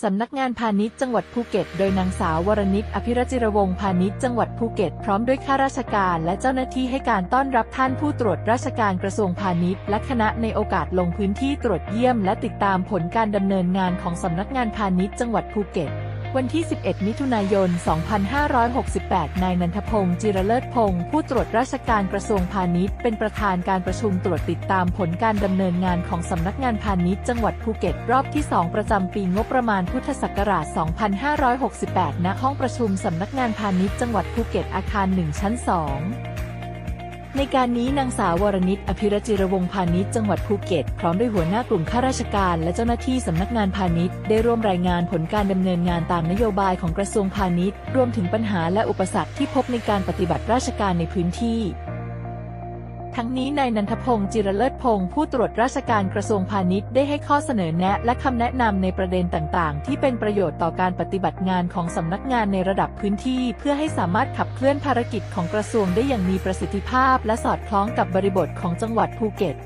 สำนักงานพาณิชย์จังหวัดภูเก็ต โดยนางสาววรนิตอภิรจิรวงศ์พาณิชย์จังหวัดภูเก็ต พร้อมด้วยข้าราชการและเจ้าหน้าที่ให้การต้อนรับท่านผู้ตรวจราชการกระทรวงพาณิชย์และคณะในโอกาสลงพื้นที่ตรวจเยี่ยม และติดตามผลการดำเนินงานของสำนักงานพาณิชย์จังหวัดภูเก็ต วันที่ 11 มิถุนายน 2568 นายนันทพงศ์จิรเลิศพงศ์ผู้ตรวจราชการกระทรวงพาณิชย์ เป็นประธานการประชุมตรวจติดตามผลการดำเนินงานของสำนักงานพาณิชย์จังหวัดภูเก็ตรอบที่ 2 ประจำปีงบประมาณพุทธศักราช 2568 ณ ห้องประชุมสำนักงานพาณิชย์จังหวัดภูเก็ตอาคาร 1 ชั้น 2 ในการนี้นางสาววรนิตอภิรจิรวงพาณิชย์จังหวัดภูเก็ต พร้อมด้วยหัวหน้ากลุ่มข้าราชการและเจ้าหน้าที่สำนักงานพาณิชย์ได้ร่วมรายงานผลการดำเนินงานตามนโยบายของกระทรวงพาณิชย์ รวมถึงปัญหาและอุปสรรคที่พบในการปฏิบัติราชการในพื้นที่ ทั้งนี้นายนันทพงศ์จิรเลิศพงศ์ผู้ตรวจราชการกระทรวงพาณิชย์ได้ให้ข้อเสนอแนะและคำแนะนำในประเด็นต่างๆ ที่เป็นประโยชน์ต่อการปฏิบัติงานของสำนักงานในระดับพื้นที่ เพื่อให้สามารถขับเคลื่อนภารกิจของกระทรวงได้อย่างมีประสิทธิภาพ และสอดคล้องกับบริบทของจังหวัดภูเก็ต